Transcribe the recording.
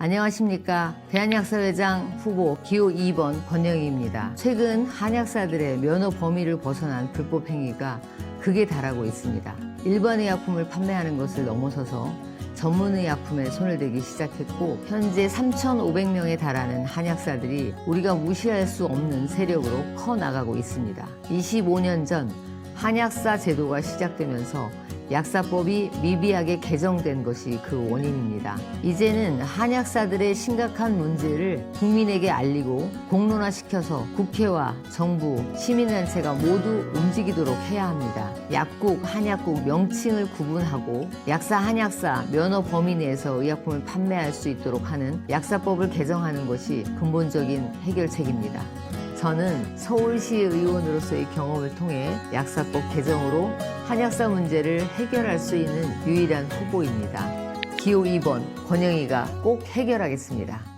안녕하십니까. 대한약사회장 후보 기호 2번 권영희입니다. 최근 한약사들의 면허 범위를 벗어난 불법 행위가 극에 달하고 있습니다. 일반의 약품을 판매하는 것을 넘어서서 전문의 약품에 손을 대기 시작했고 현재 3,500명에 달하는 한약사들이 우리가 무시할 수 없는 세력으로 커 나가고 있습니다. 25년 전 한약사 제도가 시작되면서 약사법이 미비하게 개정된 것이 그 원인입니다. 이제는 한약사들의 심각한 문제를 국민에게 알리고 공론화시켜서 국회와 정부, 시민단체가 모두 움직이도록 해야 합니다. 약국, 한약국 명칭을 구분하고 약사, 한약사 면허 범위 내에서 의약품을 판매할 수 있도록 하는 약사법을 개정하는 것이 근본적인 해결책입니다. 저는 서울시 의원으로서의 경험을 통해 약사법 개정으로 한약사 문제를 해결할 수 있는 유일한 후보입니다. 기호 2번 권영희가 꼭 해결하겠습니다.